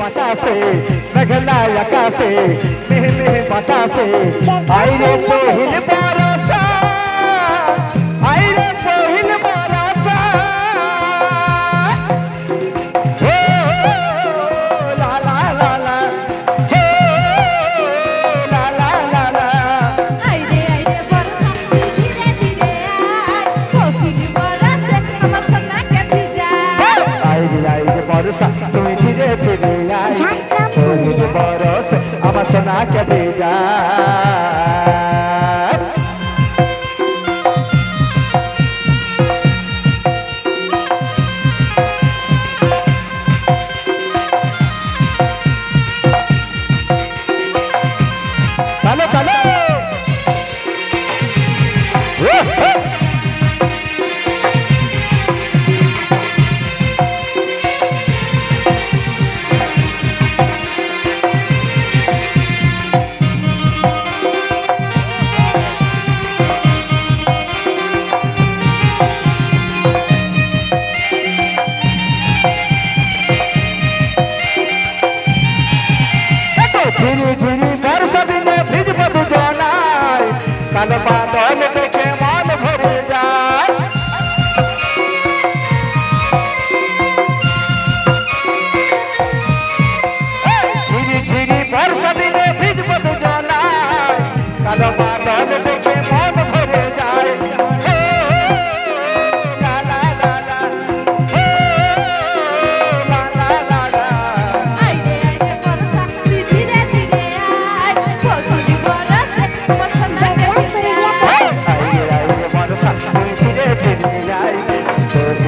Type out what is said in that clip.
বাতাসে মেঘলা আকাশে মেহ মেহ বাতাসে আইরে তো হিল পারা क्या भेजा ঝিরি ঝিরি বর্ষদিনে ভিজব দুজনায় কাল বাদল দেখে মন ভরে যায়। ঝিরি ঝিরি বর্ষদিনে ভিজব দুজনায় কাল বাদল নাই